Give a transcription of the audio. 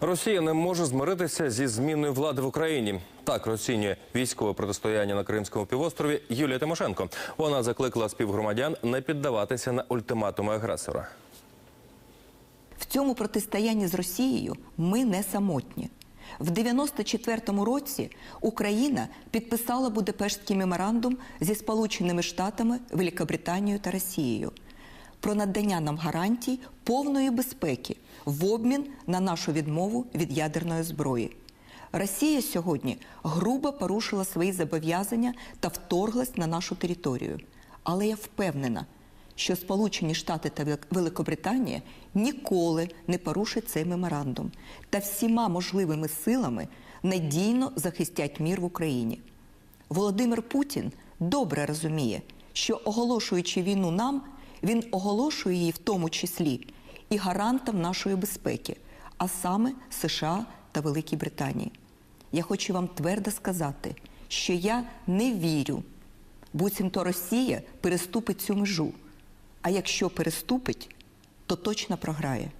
Росія не може змиритися зі зміною влади в Україні. Так розцінює військове протистояння на Кримському півострові Юлія Тимошенко. Вона закликала співгромадян не піддаватися на ультиматуми агресора. В цьому протистоянні з Росією ми не самотні. В 94-му році Україна підписала Будапештський меморандум зі Сполученими Штатами, Великобританією та Росією про надання нам гарантій повної безпеки в обмін на нашу відмову від ядерної зброї. Росія сьогодні грубо порушила свої зобов'язання та вторглась на нашу територію. Але я впевнена, що Сполучені Штати та Великобританія ніколи не порушать цей меморандум та всіма можливими силами надійно захистять мір в Україні. Володимир Путін добре розуміє, що оголошуючи війну нам, він оголошує її в тому числі і гарантом нашої безпеки, а саме США та Великій Британії. Я хочу вам твердо сказати, що я не вірю, буцімто Росія переступить цю межу. А якщо переступить, то точно програє.